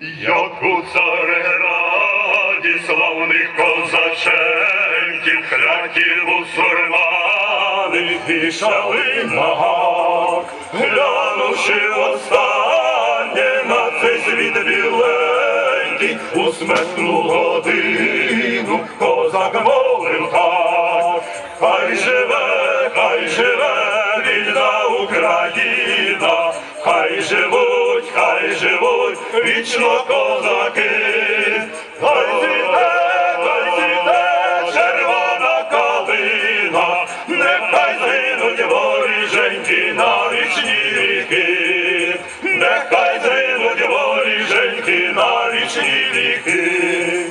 Як у цареграді славних козаченьків, клятів бусурмани пішали на гак, глянувши останнє на цей світ біленький, у смертну годину козак мовив так, хай живе, хай живе вільна Україна, хай живуть, живуть вічно козаки, хай цвіте, хай червона калина, нехай згинуть воріженьки на вічні віки, нехай згинуть воріженьки на вічні віки.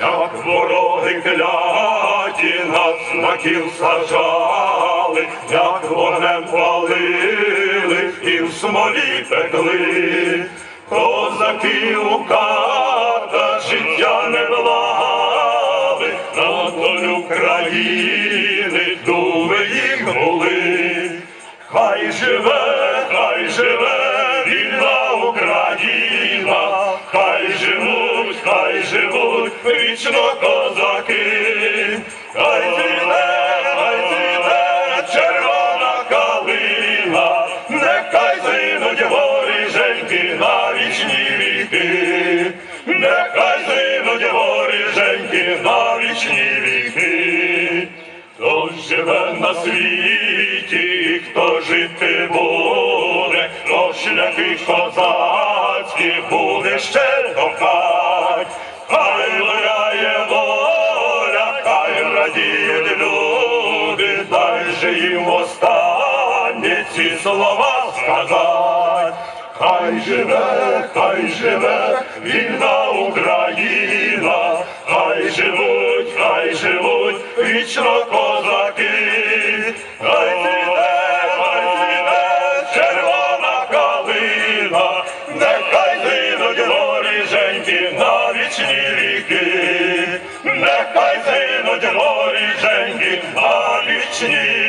Як вороги кляті нас знаків сажали, як вогнем палили в смолі пекли, козаки у ката життя не благали, на долю країни думи їх були. Хай живе, хай живе вільна Україна, хай живуть, хай живуть вічно козаки, вічні віки, нехай згинуть воріженьки на вічні віки. Хто живе на світі, хто жити буде, то шляхи козацькі буде ще кохать. Хай виряє воля, хай радіють люди, дай же їм останнє ці слова сказать. Хай живе, хай живе вільна Україна, хай живуть, хай живуть вічно козаки, хай цвіте, хай червона калина, нехай згинуть воріженьки на вічні віки, нехай згинуть воріженьки на вічні